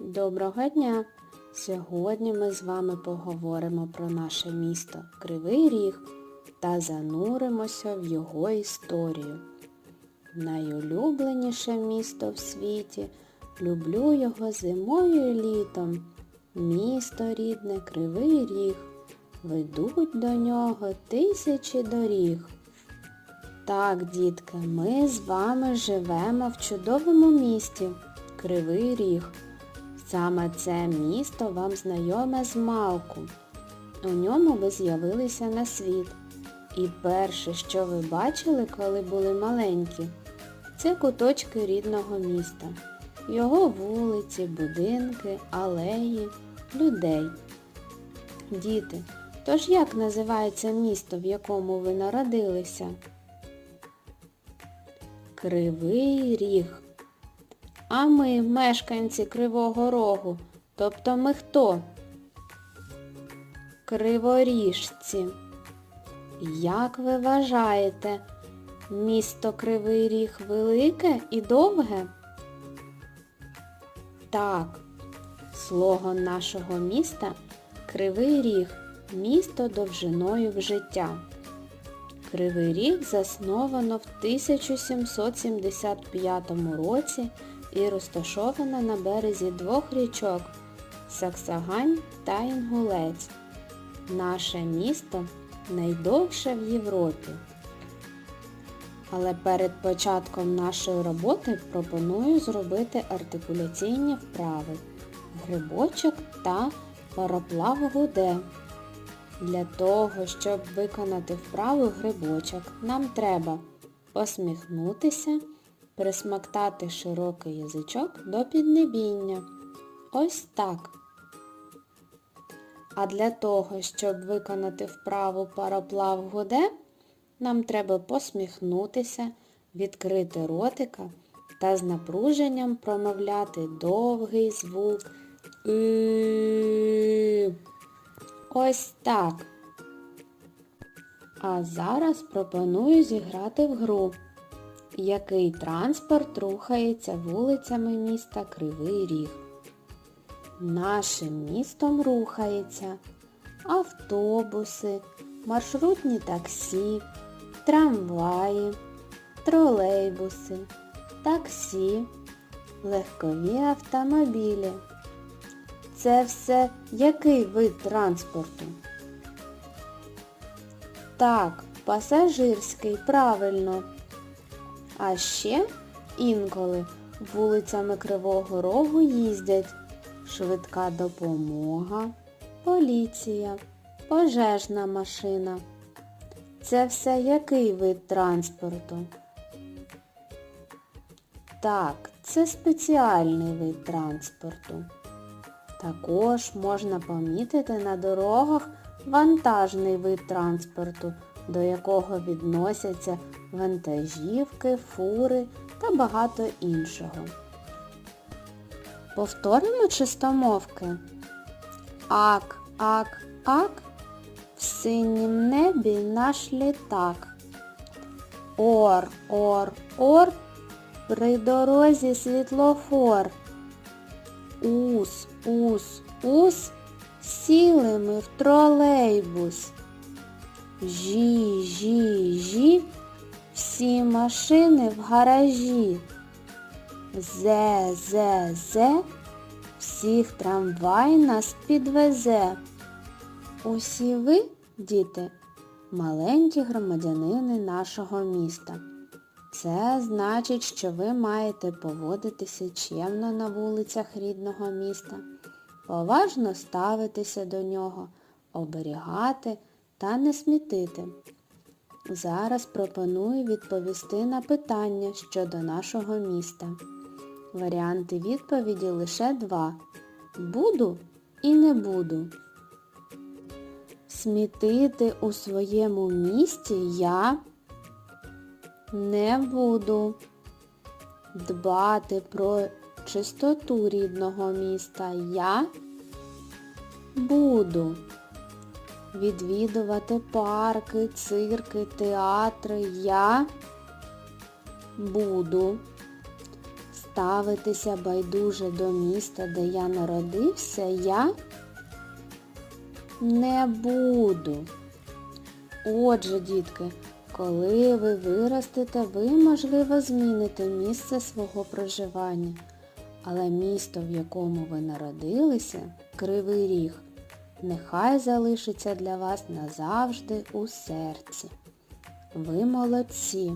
Доброго дня! Сьогодні ми з вами поговоримо про наше місто Кривий Ріг та зануримося в його історію. Найулюбленіше місто в світі, люблю його зимою і літом. Місто рідне Кривий Ріг, ведуть до нього тисячі доріг. Так, дітки, ми з вами живемо в чудовому місті Кривий Ріг. Саме це місто вам знайоме з малку. У ньому ви з'явилися на світ. І перше, що ви бачили, коли були маленькі, це куточки рідного міста. Його вулиці, будинки, алеї, людей. Діти, тож як називається місто, в якому ви народилися? Кривий Ріг. А ми, мешканці Кривого Рогу, тобто ми хто? Криворіжці. Як ви вважаєте, місто Кривий Ріг велике і довге? Так, слоган нашого міста Кривий Ріг місто довжиною в життя. Кривий Ріг засновано в 1775 році і розташовано на березі двох річок Саксагань та Інгулець. Наше місто найдовше в Європі. Але перед початком нашої роботи пропоную зробити артикуляційні вправи грибочок та пароплав гуде. Для того, щоб виконати вправу грибочок, нам треба посміхнутися, присмактати широкий язичок до піднебіння. Ось так. А для того, щоб виконати вправу пароплав гуде, нам треба посміхнутися, відкрити ротика та з напруженням промовляти довгий звук. Ось так. А зараз пропоную зіграти в гру. Який транспорт рухається вулицями міста Кривий Ріг? Нашим містом рухається автобуси, маршрутні таксі, трамваї, тролейбуси, таксі, легкові автомобілі. Це все який вид транспорту? Так, пасажирський, правильно. А ще інколи вулицями Кривого Рогу їздять швидка допомога, поліція, пожежна машина. Це все який вид транспорту? Так, це спеціальний вид транспорту. Також можна помітити на дорогах вантажний вид транспорту, до якого відносяться вантажівки, фури та багато іншого. Повторимо чистомовки. Ак, ак, ак, в синім небі наш літак. Ор, ор, ор, при дорозі світлофор. Ус, ус, ус, сіли ми в тролейбус. Жі, жі, жі, всі машини в гаражі. Зе, зе, зе, всіх трамвай нас підвезе. Усі ви, діти, маленькі громадянини нашого міста. Це значить, що ви маєте поводитися чемно на вулицях рідного міста, поважно ставитися до нього, оберігати та не смітити. Зараз пропоную відповісти на питання щодо нашого міста. Варіанти відповіді лише два. Буду і не буду. Смітити у своєму місті я не буду. Дбати про чистоту рідного міста я буду. Відвідувати парки, цирки, театри я буду. ставитися байдуже до міста, де я народився, я не буду. Отже, дітки, коли ви виростете, ви, можливо, зміните місце свого проживання. Але місто, в якому ви народилися, Кривий Ріг, нехай залишиться для вас назавжди у серці. Ви молодці!